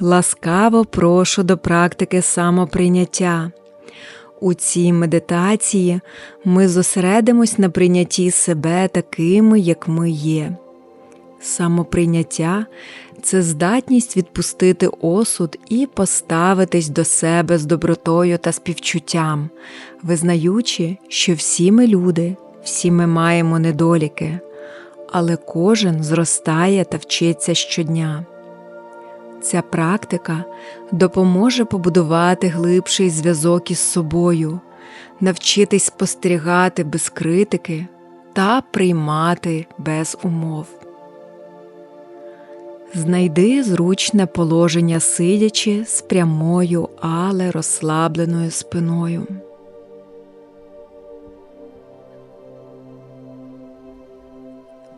Ласкаво прошу до практики самоприйняття. У цій медитації ми зосередимось на прийнятті себе такими, як ми є. Самоприйняття це здатність відпустити осуд і поставитись до себе з добротою та співчуттям, визнаючи, що всі ми люди, всі ми маємо недоліки, але кожен зростає та вчиться щодня. Ця практика допоможе побудувати глибший зв'язок із собою, навчитись спостерігати без критики та приймати без умов. Знайди зручне положення сидячи з прямою, але розслабленою спиною.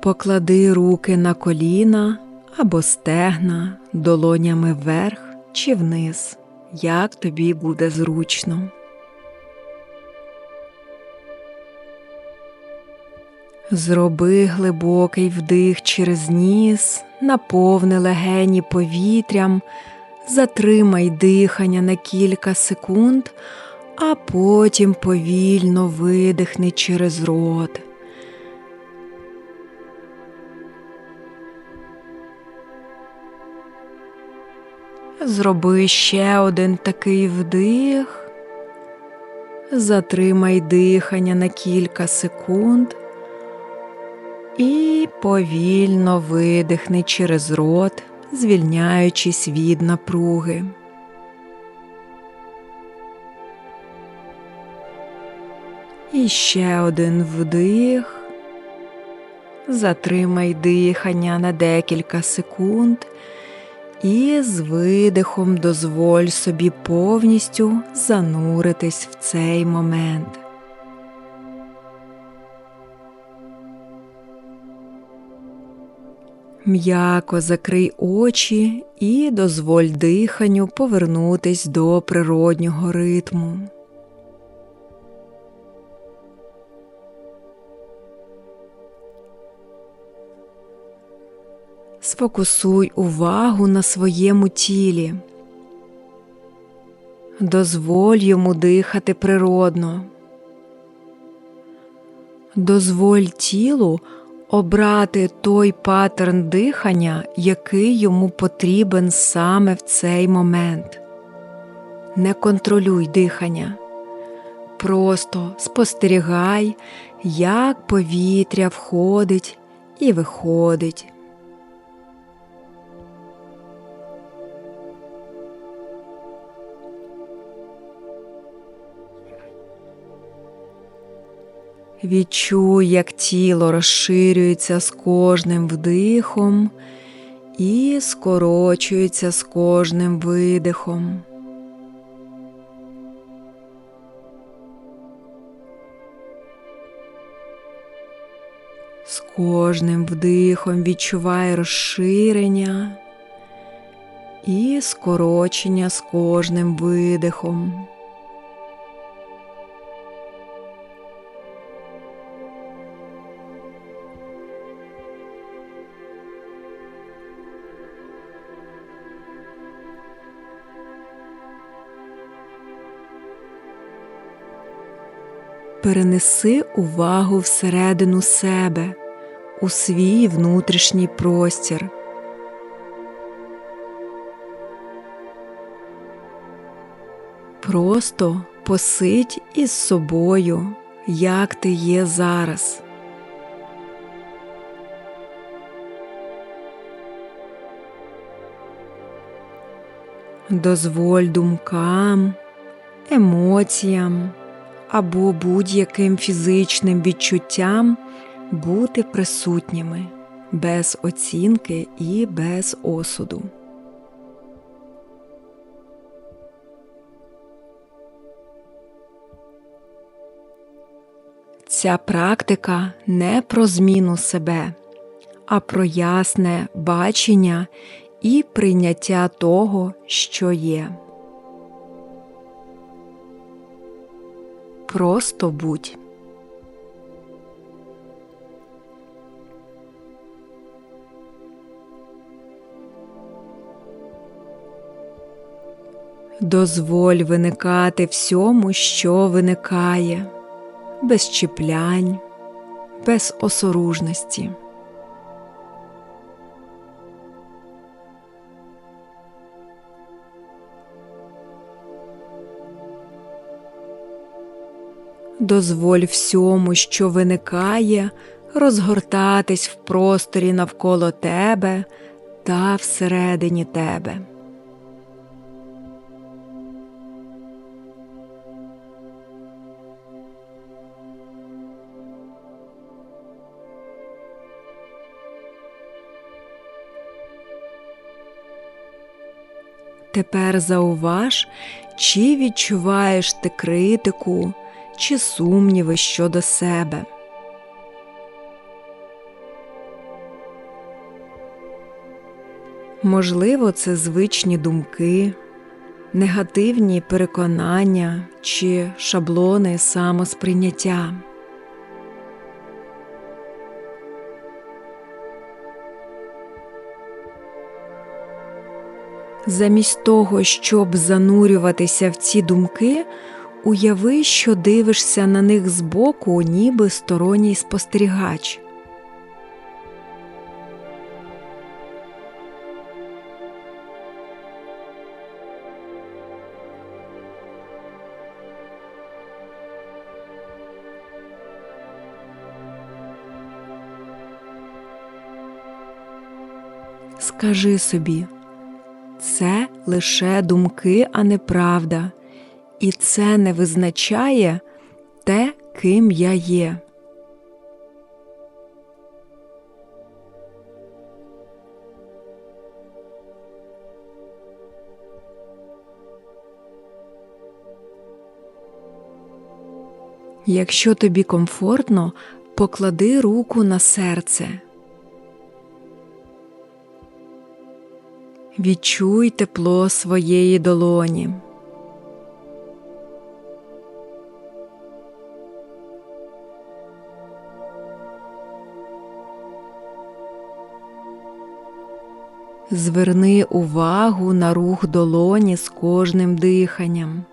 Поклади руки на коліна або стегна долонями вверх чи вниз, як тобі буде зручно. Зроби глибокий вдих через ніс, наповни легені повітрям, затримай дихання на кілька секунд, а потім повільно видихни через рот. Зроби ще один такий вдих, затримай дихання на кілька секунд і повільно видихни через рот, звільняючись від напруги. І ще один вдих. Затримай дихання на декілька секунд і з видихом дозволь собі повністю зануритись в цей момент. М'яко закрий очі і дозволь диханню повернутись до природнього ритму. Сфокусуй увагу на своєму тілі. Дозволь йому дихати природно. Дозволь тілу обрати той паттерн дихання, який йому потрібен саме в цей момент. Не контролюй дихання. Просто спостерігай, як повітря входить і виходить. Відчуй, як тіло розширюється з кожним вдихом і скорочується з кожним видихом. З кожним вдихом відчувай розширення і скорочення з кожним видихом. Перенеси увагу всередину себе, у свій внутрішній простір. Просто посидь із собою, як ти є зараз. Дозволь думкам, емоціям або будь-яким фізичним відчуттям бути присутніми без оцінки і без осуду. Ця практика не про зміну себе, а про ясне бачення і прийняття того, що є. Просто будь. Дозволь виникати всьому, що виникає, без чіплянь, без осоружності. Дозволь всьому, що виникає, розгортатись в просторі навколо тебе та всередині тебе. Тепер зауваж, чи відчуваєш ти критику, чи сумніви щодо себе. Можливо, це звичні думки, негативні переконання чи шаблони самосприйняття. Замість того, щоб занурюватися в ці думки, уяви, що дивишся на них збоку, ніби сторонній спостерігач. Скажи собі, це лише думки, а не правда, і це не визначає те, ким я є. Якщо тобі комфортно, поклади руку на серце. Відчуй тепло своєї долоні. Зверни увагу на рух долоні з кожним диханням.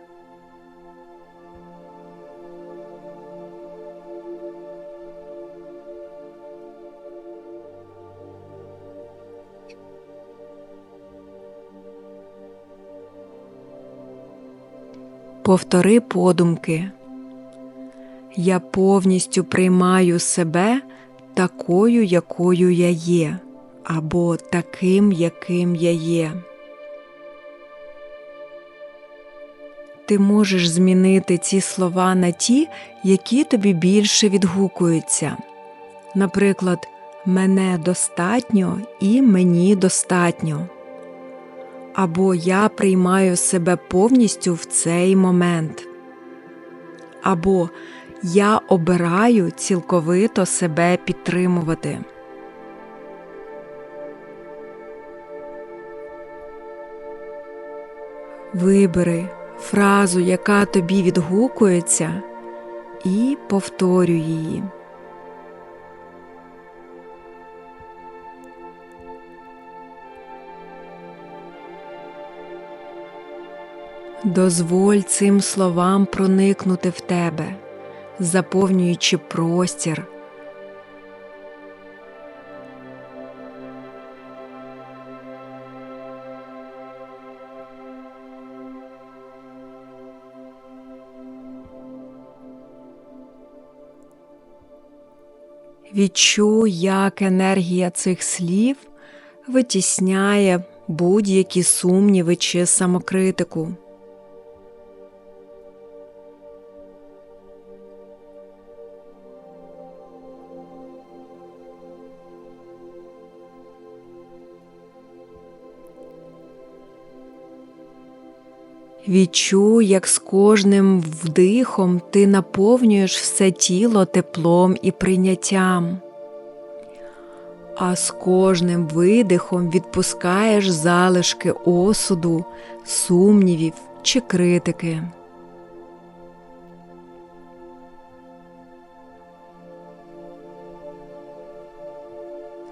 Повтори подумки. Я повністю приймаю себе такою, якою я є, або таким, яким я є. Ти можеш змінити ці слова на ті, які тобі більше відгукуються. Наприклад, мене достатньо і мені достатньо або я приймаю себе повністю в цей момент, або я обираю цілковито себе підтримувати. Вибери фразу, яка тобі відгукується, і повторюй її. Дозволь цим словам проникнути в тебе, заповнюючи простір. Відчуй, як енергія цих слів витісняє будь-які сумніви чи самокритику. Відчуй, як з кожним вдихом ти наповнюєш все тіло теплом і прийняттям, а з кожним видихом відпускаєш залишки осуду, сумнівів чи критики.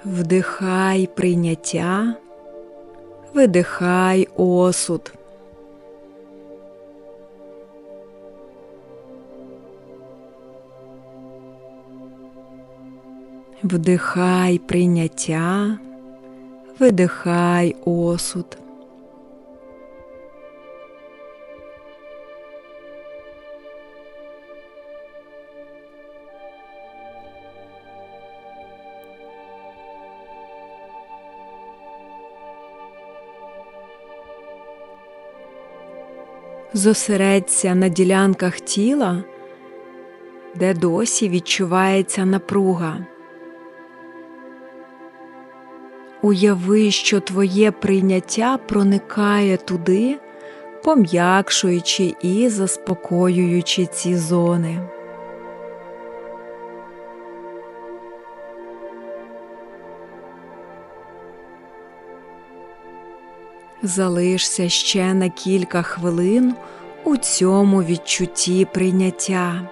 Вдихай прийняття, видихай осуд. Вдихай прийняття, видихай осуд. Зосередься на ділянках тіла, де досі відчувається напруга. Уяви, що твоє прийняття проникає туди, пом'якшуючи і заспокоюючи ці зони. Залишся ще на кілька хвилин у цьому відчутті прийняття.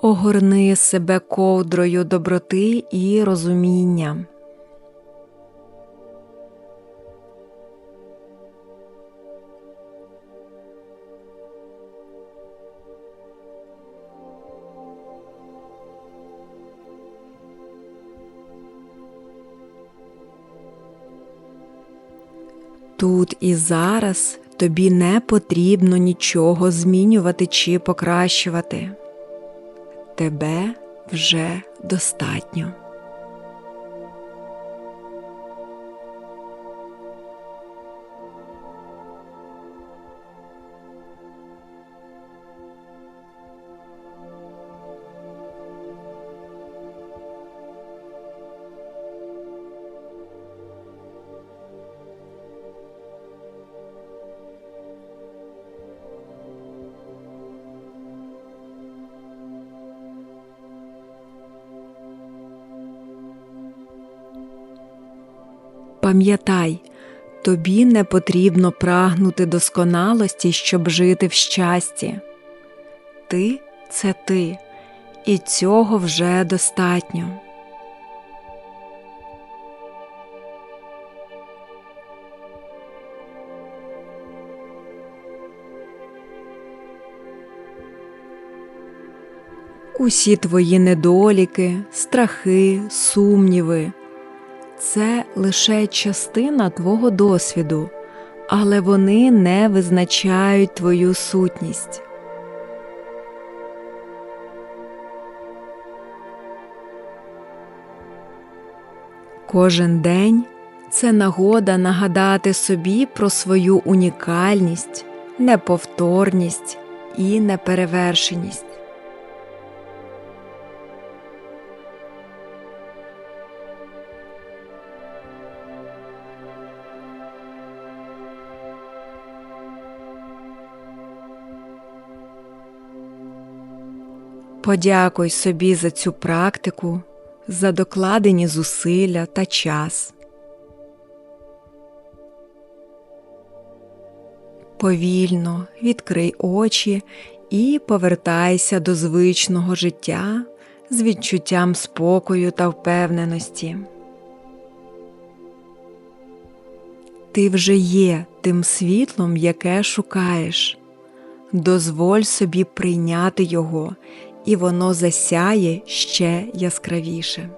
Огорни себе ковдрою доброти і розуміння. Тут і зараз тобі не потрібно нічого змінювати чи покращувати тебе вже достатньо. Пам'ятай, тобі не потрібно прагнути досконалості, щоб жити в щасті. Ти це ти, і цього вже достатньо. Усі твої недоліки, страхи, сумніви це лише частина твого досвіду, але вони не визначають твою сутність. Кожен день це нагода нагадати собі про свою унікальність, неповторність і неперевершеність. Подякуй собі за цю практику, за докладені зусилля та час. Повільно відкрий очі і повертайся до звичного життя з відчуттям спокою та впевненості. Ти вже є тим світлом, яке шукаєш. Дозволь собі прийняти його і воно засяє ще яскравіше.